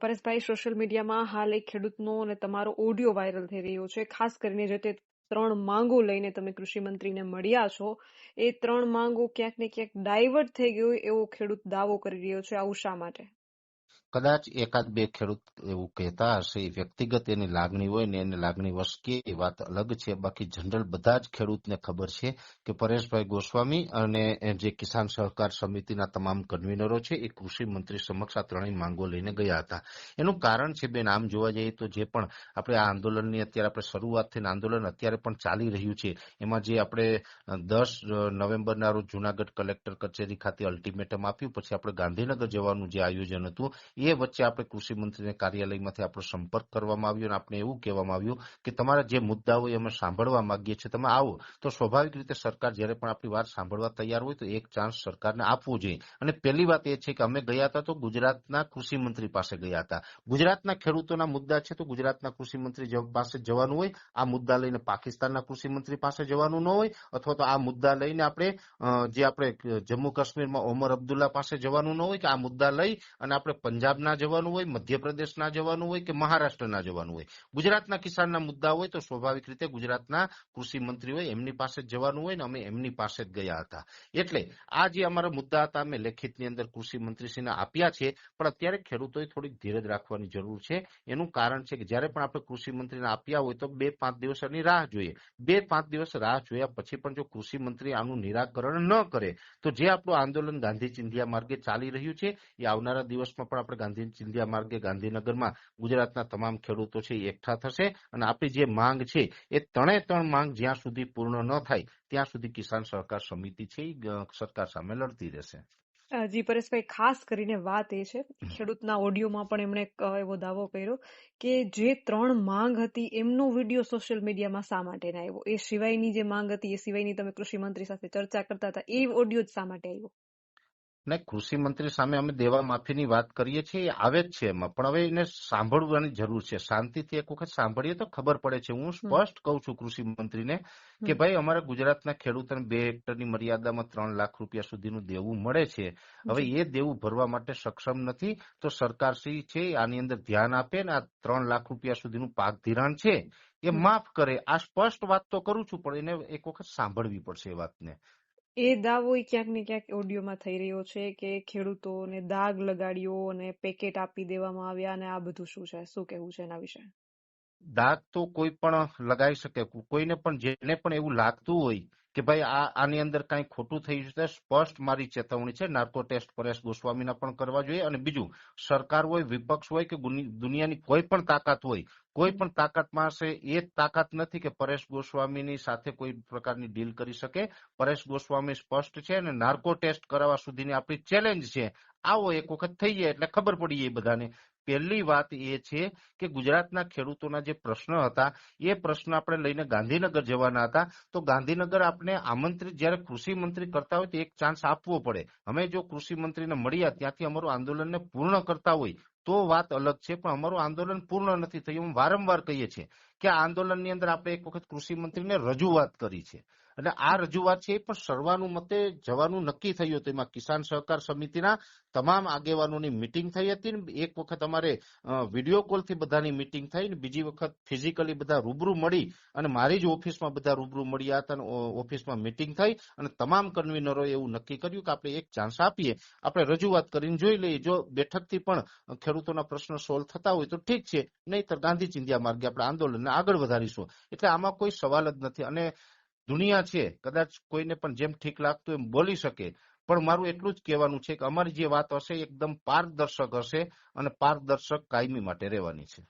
પરેશભાઈ social મીડિયામાં હાલ એક ખેડૂતનો અને તમારો ઓડિયો વાયરલ થઈ રહ્યો છે. ખાસ કરીને જે તે ત્રણ માંગો લઈને તમે કૃષિ મંત્રીને મળ્યા છો, એ ત્રણ માંગો ક્યાંક ને ક્યાંક ડાયવર્ટ થઈ ગયો એવો ખેડૂત દાવો કરી રહ્યો છે. આવું શા માટે? કદાચ એકાદ બે ખેડૂત એવું કહેતા હશે વ્યક્તિગત એની લાગણી હોય ને એની લાગણી વસકે એ વાત અલગ છે. બાકી જનરલ બધા જ ખેડૂતને ખબર છે કે પરેશભાઈ ગોસ્વામી અને જે કિસાન સહકાર સમિતિના તમામ કન્વીનરો છે, એ કૃષિ મંત્રી સમક્ષ આ ત્રણેય માંગો લઈને ગયા હતા. એનું કારણ છે બેન, આમ જોવા જઈએ તો જે પણ આપણે આ આંદોલનની અત્યારે આપણે શરૂઆત થઈને આંદોલન અત્યારે પણ ચાલી રહ્યું છે, એમાં જે આપણે દસ નવેમ્બરના રોજ જુનાગઢ કલેક્ટર કચેરી ખાતે અલ્ટિમેટમ આપ્યું, પછી આપણે ગાંધીનગર જવાનું જે આયોજન હતું એ વચ્ચે આપણે કૃષિ મંત્રીને કાર્યાલયમાંથી આપણો સંપર્ક કરવામાં આવ્યો અને આપણે એવું કહેવામાં આવ્યું કે તમારા જે મુદ્દા હોય અમે સાંભળવા માંગીએ છીએ, તમે આવો. તો સ્વાભાવિક રીતે સરકાર જ્યારે પણ આપણી વાત સાંભળવા તૈયાર હોય તો એક ચાન્સ સરકારને આપવો જોઈએ. અને પહેલી વાત એ છે કે અમે ગયા હતા તો ગુજરાતના કૃષિ મંત્રી પાસે ગયા હતા. ગુજરાતના ખેડૂતોના મુદ્દા છે તો ગુજરાતના કૃષિ મંત્રી પાસે જવાનું હોય, આ મુદ્દા લઈને પાકિસ્તાનના કૃષિ મંત્રી પાસે જવાનું ન હોય, અથવા તો આ મુદ્દા લઈને આપણે જે આપણે જમ્મુ કાશ્મીરમાં ઓમર અબ્દુલ્લા પાસે જવાનું ન હોય, કે આ મુદ્દા લઈ અને આપણે પંજાબ પંજાબના જવાનું હોય, મધ્યપ્રદેશના જવાનું હોય કે મહારાષ્ટ્રના જવાનું હોય? ગુજરાતના કિસાનના મુદ્દા હોય તો સ્વાભાવિક રીતે ગુજરાતના કૃષિ મંત્રી હોય, એમની પાસે જવાનું હોય ને અમે એમની પાસે જ ગયા હતા. એટલે આ જે અમારા મુદ્દા હતા, અમે લેખિતની અંદર કૃષિ મંત્રીશ્રીને આપ્યા છે, પણ અત્યારે ખેડૂતોએ થોડીક ધીરજ રાખવાની જરૂર છે. એનું કારણ છે કે જ્યારે પણ આપણે કૃષિ મંત્રીને આપ્યા હોય તો બે પાંચ દિવસની રાહ જોઈએ. બે પાંચ દિવસ રાહ જોયા પછી પણ જો કૃષિ મંત્રી આનું નિરાકરણ ન કરે, તો જે આપણું આંદોલન ગાંધી ચિંધ્યા માર્ગે ચાલી રહ્યું છે, એ આવનારા દિવસમાં પણ આપણે ગાંધી ચિંધિયા માર્ગે ગાંધીનગરમાં ગુજરાતના તમામ ખેડૂતો છે એકઠા થશે અને આપણી જે માંગ છે એ ત્રણે ત્રણ માંગ જ્યાં સુધી પૂર્ણ ન થાય ત્યાં સુધી કિસાન સહકાર સમિતિ છે એ સરકાર સામે લડતી રહેશે. જી પરેશભાઈ ખાસ કરીને વાત એ છે ખેડૂતના ઓડિયોમાં પણ એમણે એવો દાવો કર્યો કે જે ત્રણ માંગ હતી એમનો વીડિયો સોશિયલ મીડિયામાં શા માટે ના આવ્યો? એ સિવાયની જે માંગ હતી એ સિવાયની તમે કૃષિ મંત્રી સાથે ચર્ચા કરતા હતા એ ઓડિયો જ શા માટે આવ્યો? ને કૃષિ મંત્રી સામે અમે દેવા માફીની વાત કરીએ છીએ એ આવે જ છે એમાં. પણ હવે એને સાંભળવાની જરૂર છે. શાંતિથી એક વખત સાંભળીએ તો ખબર પડે છે. હું સ્પષ્ટ કહું છું કૃષિ મંત્રીને કે ભાઈ અમારા ગુજરાતના ખેડૂતોને બે હેક્ટરની મર્યાદામાં ત્રણ લાખ રૂપિયા સુધીનું દેવું મળે છે. હવે એ દેવું ભરવા માટે સક્ષમ નથી તો સરકાર શ્રી છે આની અંદર ધ્યાન આપે ને આ ત્રણ લાખ રૂપિયા સુધીનું પાક ધિરાણ છે એ માફ કરે. આ સ્પષ્ટ વાત તો કરું છું પણ એને એક વખત સાંભળવી પડશે એ વાતને. એ દાવો ક્યાંક ને ક્યાંક ઓડિયોમાં થઈ રહ્યો છે કે ખેડૂતોને દાગ લગાડ્યો અને પેકેટ આપી દેવામાં આવ્યા અને આ બધું શું છે? શું કેવું છે એના વિશે? દાગ તો કોઈ પણ લગાવી શકે. કોઈને પણ, જેને પણ એવું લાગતું હોય કે ભાઈ આ, આની અંદર કઈ ખોટું થઈ છે સ્પષ્ટ મારી ચેતવણી છે, નાર્કો ટેસ્ટ પરેશ ગોસ્વામીના પણ કરવા જોઈએ. અને બીજું, સરકાર હોય, વિપક્ષ હોય કે દુનિયાની કોઈ પણ તાકાત હોય, કોઈ પણ તાકાત પાસે એ તાકાત નથી કે પરેશ ગોસ્વામીની સાથે કોઈ પ્રકારની ડીલ કરી શકે. પરેશ ગોસ્વામી સ્પષ્ટ છે અને નાર્કો ટેસ્ટ કરાવવા સુધીની આપણી ચેલેન્જ છે. આવો એક વખત થઈ એટલે ખબર પડી એ બધાને. પહેલી વાત એ છે કે ગુજરાતના ખેડૂતોના જે પ્રશ્ન હતા, એ પ્રશ્ન આપણે લઈને ગાંધીનગર જવાના હતા. તો ગાંધીનગર આપણે આમંત્રિત, જયારે કૃષિ મંત્રી કરતા હોય તો એક ચાન્સ આપવો પડે. અમે જો કૃષિ મંત્રીને મળ્યા, ત્યાંથી અમારું આંદોલનને પૂર્ણ કરતા હોય, તો વાત અલગ છે. પણ અમારું આંદોલન પૂર્ણ નથી થયું. વારંવાર કહીએ છીએ કે આ આંદોલનની અંદર આપણે એક વખત કૃષિ મંત્રીને રજૂઆત કરી છે. અને આ રજૂઆત છે એ પણ સર્વાનુમતે જવાનું નક્કી થયું હતું. એમાં કિસાન સહકાર સમિતિના તમામ આગેવાનોની મિટિંગ થઈ હતી ને એક વખત અમારે વીડિયો કોલથી બધાની મિટિંગ થઈ ને બીજી વખત ફિઝિકલી બધા રૂબરૂ મળી અને મારી જ ઓફિસમાં બધા રૂબરૂ મળ્યા હતા અને ઓફિસમાં મિટિંગ થઈ અને તમામ કન્વીનરોએ એવું નક્કી કર્યું કે આપણે એક ચાન્સ આપીએ. આપણે રજૂઆત કરીને જોઈ લઈએ. જો બેઠકથી પણ ખેડૂતોના પ્રશ્નો સોલ્વ થતા હોય તો ઠીક છે. નહીતર ગાંધી ચિંધ્યા માર્ગે આપણે આંદોલનને આગળ વધારીશું. એટલે આમાં કોઈ સવાલ જ નથી. અને દુનિયા છે, કદાચ કોઈને પણ જેમ ઠીક લાગતું એમ બોલી શકે. પણ મારું એટલું જ કહેવાનું છે કે અમારી જે વાત હશે એકદમ પારદર્શક હશે અને પારદર્શક કાયમી માટે રહેવાની છે.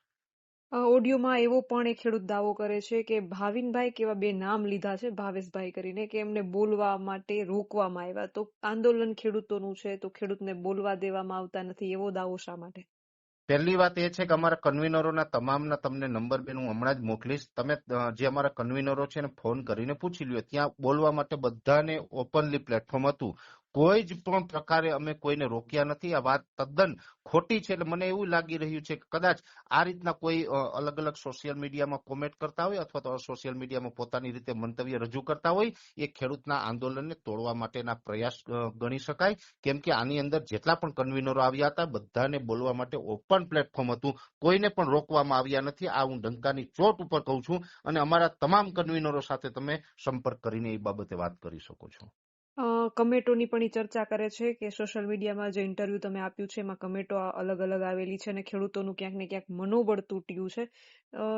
ઓડિયોમાં એવો પણ એક ખેડૂત દાવો કરે છે કે ભાવિનભાઈ કેવા બે નામ લીધા છે, ભાવેશભાઈ કરીને, કે એમને બોલવા માટે રોકવામાં આવ્યા. તો આંદોલન ખેડૂતોનું છે, તો ખેડૂતને બોલવા દેવામાં આવતા નથી. એવો દાવો શા માટે? પહેલી વાત એ છે કે અમારા કન્વીનરોના તમામના તમને નંબર બેન હું હમણાં જ મોકલીશ. તમે જે અમારા કન્વીનરો છે એને ફોન કરીને પૂછી લ્યો. ત્યાં બોલવા માટે બધાને ઓપનલી પ્લેટફોર્મ હતું. કોઈ જ પણ પ્રકારે અમે કોઈને રોક્યા નથી. આ વાત તદ્દન ખોટી છે એટલે મને એવું લાગી રહ્યું છે કે કદાચ આ રીતના કોઈ અલગ અલગ સોશિયલ મીડિયામાં કોમેન્ટ કરતા હોય અથવા તો સોશિયલ મીડિયામાં પોતાની રીતે મંતવ્ય રજૂ કરતા હોય, એ ખેડૂતના આંદોલનને તોડવા માટેના પ્રયાસ ગણી શકાય. કેમ કે આની અંદર જેટલા પણ કન્વીનરો આવ્યા હતા, બધાને બોલવા માટે ઓપન પ્લેટફોર્મ હતું. કોઈને પણ રોકવામાં આવ્યા નથી. આ હું ડંકાની ચોટ ઉપર કહું છું અને અમારા તમામ કન્વીનરો સાથે તમે સંપર્ક કરીને એ બાબતે વાત કરી શકો છો. અ, કમેન્ટોની પણ ઈ ચર્ચા કરે છે કે સોશિયલ મીડિયામાં જે ઇન્ટરવ્યુ તમે આપ્યું છે એમાં કમેટો અલગ અલગ આવેલી છે અને ખેડૂતોનું ક્યાંક ને ક્યાંક મનોબળ તૂટ્યું છે.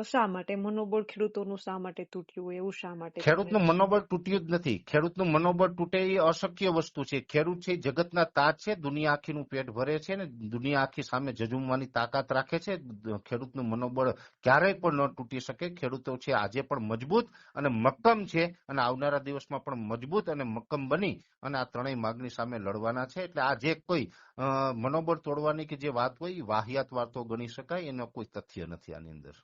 શા માટે? મનોબળ ખેડૂતોનું શા માટે તૂટ્યું એવું શા માટે? ખેડૂતનું મનોબળ તૂટ્યું જ નથી. ખેડૂતનું મનોબળ તૂટે એ અશક્ય વસ્તુ છે. ખેડૂત છે જગતના તાજ છે દુનિયા આખીનું પેટ ભરે છે ને દુનિયા આખી સામે જજુમવાની તાકાત રાખે છે. ખેડૂતનું મનોબળ ક્યારેય પણ ન તૂટી શકે. ખેડૂતો છે આજે પણ મજબૂત અને મક્કમ છે અને આવનારા દિવસમાં પણ મજબૂત અને મક્કમ બની અને આ ત્રણેય માગણી સામે લડવાના છે. એટલે આ જે કોઈ મનોબળ તોડવાની કે જે વાત હોય વાહિયાત વાતો ગણી શકાય. એનો કોઈ તથ્ય નથી આની અંદર.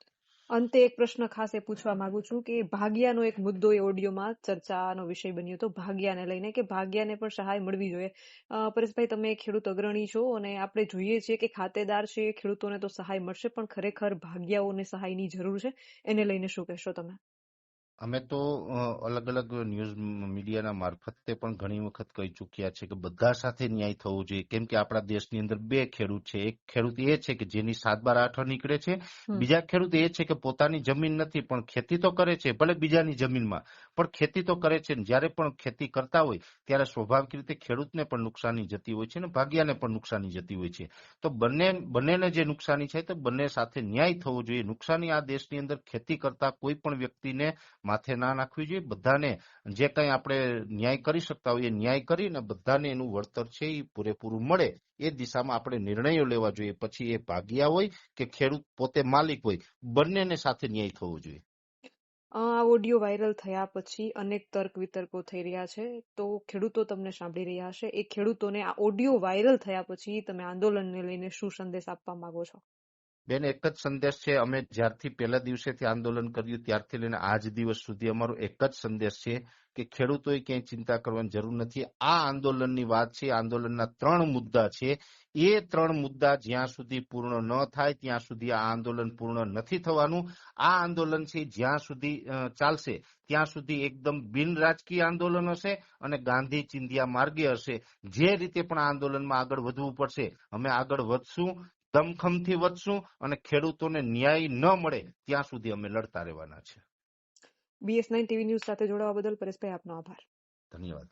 અંતે એક પ્રશ્ન ખાસ એ પૂછવા માંગુ છું કે ભાગ્યાનો એક મુદ્દો એ ઓડિયોમાં ચર્ચાનો વિષય બન્યો હતો ભાગ્યાને લઈને કે ભાગ્યાને પણ સહાય મળવી જોઈએ. પરેશભાઈ, તમે ખેડૂત અગ્રણી છો અને આપણે જોઈએ છીએ કે ખાતેદાર છે, ખેડૂતોને તો સહાય મળશે, પણ ખરેખર ભાગ્યાઓને સહાયની જરૂર છે. એને લઈને શું કહેશો તમે? અમે તો અલગ અલગ ન્યૂઝ મીડિયાના મારફતે પણ ઘણી વખત કહી ચૂક્યા છે કે બધા સાથે ન્યાય થવો જોઈએ. કેમ કે આપણા દેશની અંદર બે ખેડૂત છે. એક ખેડૂત એ છે કે જેની સાત બાર આઠ નીકળે છે. બીજા ખેડૂત એ છે કે પોતાની જમીન નથી પણ ખેતી તો કરે છે ભલે બીજાની જમીનમાં. પણ ખેતી તો કરે છે જ્યારે પણ ખેતી કરતા હોય ત્યારે સ્વાભાવિક રીતે ખેડૂતને પણ નુકસાની જતી હોય છે ને ભાગ્યાને પણ નુકસાની જતી હોય છે. તો બંને બંનેને જે નુકસાની છે તો બંને સાથે ન્યાય થવો જોઈએ. નુકસાની આ દેશની અંદર ખેતી કરતા કોઈ પણ વ્યક્તિને માથે ના નાખવી જોઈએ. બધાને જે કંઈ આપણે ન્યાય કરી શકતા હોઈએ ન્યાય કરીને બધાને એનું વળતર છે એ પૂરેપૂરું મળે. એ દિશામાં આપણે નિર્ણયો લેવા જોઈએ. પછી એ ભાગ્યા હોય કે ખેડૂત પોતે માલિક હોય, બંનેને સાથે ન્યાય થવો જોઈએ. આ ઓડિયો વાયરલ થયા પછી અનેક તર્ક વિતર્કો થઈ રહ્યા છે. તો ખેડૂતો તમને સાંભળી રહ્યા હશે. એ ખેડૂતોને આ ઓડિયો વાયરલ થયા પછી તમે આંદોલનને લઈને શું સંદેશ આપવા માંગો છો? બેન, એક જ સંદેશ છે. અમે જ્યારથી પહેલા દિવસેથી આંદોલન કર્યું, ત્યારથી લઈને આજ દિવસ સુધી અમારો એક જ સંદેશ છે કે ખેડૂતોએ ક્યાંય ચિંતા કરવાની જરૂર નથી. આ આંદોલનની વાત છે, આંદોલનના ત્રણ મુદ્દા છે. એ ત્રણ મુદ્દા જ્યાં સુધી પૂર્ણ ન થાય, ત્યાં સુધી આ આંદોલન પૂર્ણ નથી થવાનું. આ આંદોલન છે જ્યાં સુધી ચાલશે, ત્યાં સુધી એકદમ બિન રાજકીય આંદોલન હશે અને ગાંધી ચિંધિયા માર્ગે હશે. જે રીતે પણ આંદોલનમાં આગળ વધવું પડશે, અમે આગળ વધશું. દમખમથી વધશું અને ખેડૂતોને ન્યાય ન મળે ત્યાં સુધી અમે લડતા રહેવાના છે. બીએસ નાઇન ટીવી ન્યૂઝ સાથે જોડાવા બદલ પરેશભાઈ આપનો આભાર. ધન્યવાદ.